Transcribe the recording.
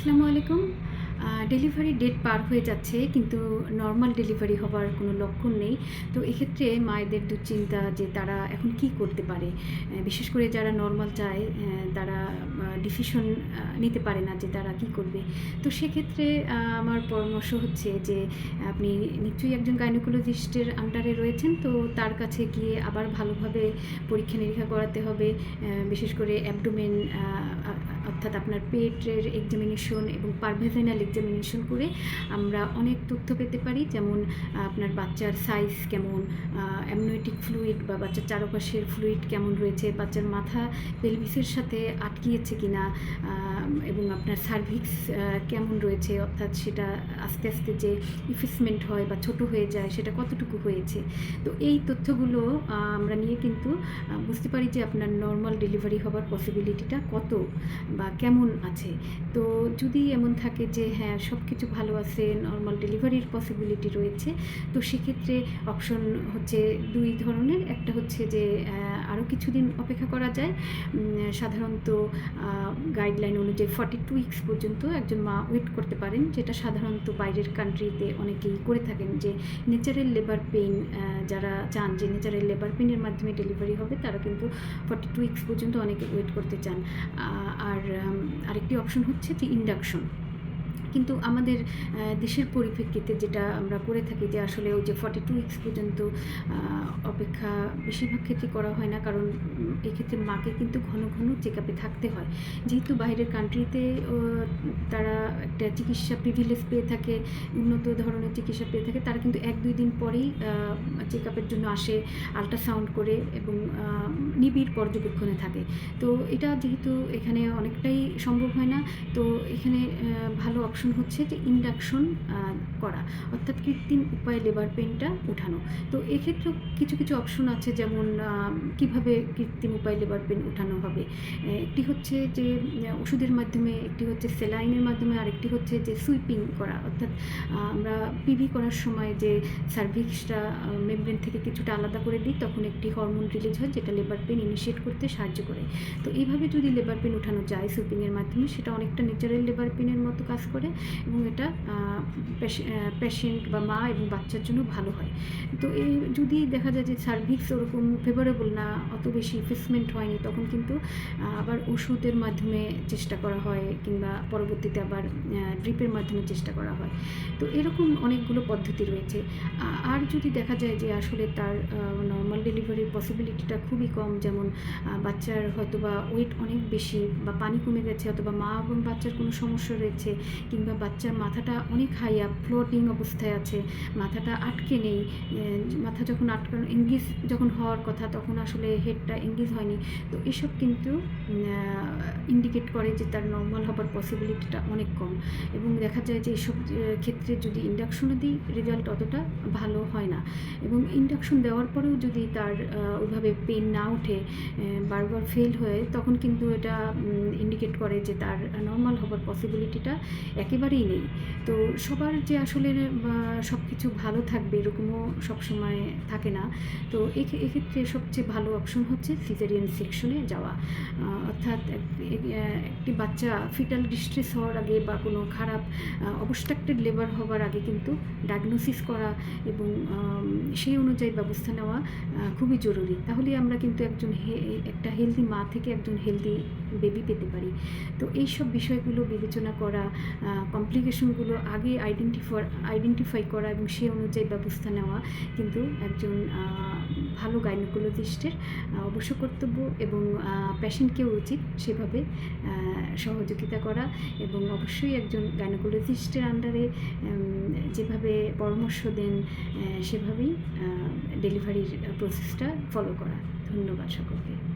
আসসালামু আলাইকুম। Delivery date পার হয়ে যাচ্ছে, কিন্তু নর্মাল ডেলিভারি হবার কোনো লক্ষণ নেই। তো এক্ষেত্রে মায়েদের দুশ্চিন্তা যে তারা এখন কি করতে পারে? বিশেষ করে যারা নর্মাল চায় তারা ডিসিশন নিতে পারে না যে তারা কি করবে। তো সেক্ষেত্রে আমার পরামর্শ হচ্ছে যে, আপনি নিশ্চয়ই একজন গাইনোকোলজিস্টের আন্ডারে রয়েছেন, তো তার কাছে গিয়ে আবার ভালোভাবে পরীক্ষা নিরীক্ষা করাতে হবে। বিশেষ করে অ্যাবডোমেন অর্থাৎ আপনার পেটের এক্সামিনেশন এবং পারভেজাইনাল এক্সামিনেশন করে আমরা অনেক তথ্য পেতে পারি। যেমন আপনার বাচ্চার সাইজ কেমন অ্যামনোয়েটিক ফ্লুইড বা বাচ্চার চারপাশের ফ্লুইড কেমন রয়েছে, বাচ্চার মাথা পেলভিসের সাথে আটকিয়েছে কি না এবং আপনার সার্ভিক্স কেমন রয়েছে, অর্থাৎ সেটা আস্তে আস্তে যে ইফেসমেন্ট হয় বা ছোট হয়ে যায় সেটা কতটুকু হয়েছে। তো এই তথ্যগুলো আমরা নিয়ে কিন্তু বুঝতে পারি যে আপনার নর্মাল ডেলিভারি হবার পসিবিলিটিটা কত বা কেমন আছে? তো যদি এমন থাকে যে হ্যাঁ সব কিছু ভালো আছে নর্মাল ডেলিভারির পসিবিলিটি রয়েছে, তো সেক্ষেত্রে অপশন হচ্ছে দুই ধরনের। একটা হচ্ছে যে আরও কিছুদিন অপেক্ষা করা যায়। সাধারণত গাইডলাইন অনুযায়ী ফর্টি টু উইকস পর্যন্ত একজন মা ওয়েট করতে পারেন, যেটা সাধারণত বাইরের কান্ট্রিতে অনেকেই করে থাকেন যে ন্যাচারাল লেবার পেইন যারা চান যে ন্যাচারাল লেবার পেইনের মাধ্যমে ডেলিভারি হবে, তারা কিন্তু ফর্টি টু উইকস পর্যন্ত অনেকে ওয়েট করতে চান। আর আরেকটি অপশন হচ্ছে যে ইন্ডাকশন কিন্তু আমাদের দেশের পরিপ্রেক্ষিতে যেটা আমরা করে থাকি যে আসলে ওই যে ফর্টি টু উইকস পর্যন্ত অপেক্ষা বেশিরভাগ ক্ষেত্রে করা হয় না। কারণ এক্ষেত্রে মাকে কিন্তু ঘন ঘন চেক আপে থাকতে হয়। যেহেতু বাইরের কান্ট্রিতে তারা একটা চিকিৎসা প্রিভিলেজ পেয়ে থাকে, উন্নত ধরনের চিকিৎসা পেয়ে থাকে, তারা কিন্তু এক দুই দিন পরেই চেক আপের জন্য আসে আল্ট্রাসাউন্ড করে এবং নিবিড় পর্যবেক্ষণে থাকে। তো এটা যেহেতু এখানে অনেকটাই সম্ভব হয় না, তো এখানে ভালো অপশন হচ্ছে যে ইন্ডাকশন করা। অর্থাৎ কৃত্রিম উপায়ে লেবার পেনটা উঠানো তো এক্ষেত্রেও কিছু কিছু অপশন আছে যেমন কীভাবে কৃত্রিম উপায়ে লেবার পেন উঠানো হবে। একটি হচ্ছে যে ওষুধের মাধ্যমে, একটি হচ্ছে সেলাইনের মাধ্যমে, আরেকটি হচ্ছে যে সুইপিং করা। অর্থাৎ আমরা পিভি করার সময় যে সার্ভিক্সটা মেমব্রেন থেকে কিছুটা আলাদা করে দিই, তখন একটি হরমোন রিলিজ হয়, যেটা লেবার পেন ইনিশিয়েট করতে সাহায্য করে। তো এইভাবে যদি লেবার পেন উঠানো যায় সুইপিংয়ের মাধ্যমে, সেটা অনেকটা ন্যাচারাল লেবার পেনের মতো কাজ করে। এবং এটা পেশেন্ট বা মা এবং বাচ্চার জন্য ভালো হয়। তো এই যদি দেখা যায় যে সার্ভিক্স ওরকম ফেভারেবল না, অত বেশি ইনভেস্টমেন্ট হয়নি, তখন কিন্তু আবার ওষুধের মাধ্যমে চেষ্টা করা হয় কিংবা পরবর্তীতে আবার ড্রিপের মাধ্যমে চেষ্টা করা হয়। তো এরকম অনেকগুলো পদ্ধতি রয়েছে। আর যদি দেখা যায় যে আসলে তার নর্মাল ডেলিভারির পসিবিলিটিটা খুবই কম, যেমন বাচ্চার হয়তো বা ওয়েট অনেক বেশি বা পানি কমে গেছে, অথবা মা এবং বাচ্চার কোনো সমস্যা রয়েছে কিংবা বাচ্চার মাথাটা অনেক হাই আপ ফ্লোটিং অবস্থায় আছে, মাথাটা আটকে নেই মাথা যখন আটকানো এঙ্গেজ যখন হওয়ার কথা, তখন আসলে হেডটা এঙ্গেজ হয়নি। তো এসব কিন্তু ইন্ডিকেট করে যে তার নর্মাল হবার পসিবিলিটিটা অনেক কম। এবং দেখা যায় যে এসব ক্ষেত্রে যদি ইন্ডাকশনও দিই রেজাল্ট অতটা ভালো হয় না। এবং ইন্ডাকশন দেওয়ার পরেও যদি তার ওইভাবে পেন না ওঠে বারবার ফেল হয়ে, তখন কিন্তু এটা ইন্ডিকেট করে যে তার নর্মাল হবার পসিবিলিটিটা একেবারেই নেই। তো সবার যে আসলে সব কিছু ভালো থাকবে এরকমও সবসময় থাকে না। তো এক্ষে- এক্ষেত্রে সবচেয়ে ভালো অপশন হচ্ছে সিজারিয়ান সেকশনে যাওয়া। অর্থাৎ এক- এক- একটি বাচ্চা ফিটাল ডিস্ট্রেস হওয়ার আগে বা কোনো খারাপ অবস্ট্রাক্টেড লেবার হওয়ার আগে কিন্তু ডায়াগনোসিস করা এবং সেই অনুযায়ী ব্যবস্থা নেওয়া খুবই জরুরি। তাহলে আমরা কিন্তু একজন একটা হেলদি মা থেকে একজন হেলদি বেবি পেতে পারি। তো এইসব বিষয়গুলো বিবেচনা করা কমপ্লিকেশনগুলো আগে আইডেন্টিফার আইডেন্টিফাই করা এবং সেই অনুযায়ী ব্যবস্থা নেওয়া কিন্তু একজন ভালো গাইনোকোলজিস্টের অবশ্য কর্তব্য এবং পেশেন্টকেও উচিত সেভাবে সহযোগিতা করা এবং অবশ্যই একজন গাইনোকোলজিস্টের আন্ডারে যেভাবে পরামর্শ দেন সেভাবেই ডেলিভারির প্রসেসটা ফলো করা। ধন্যবাদ সকলকে।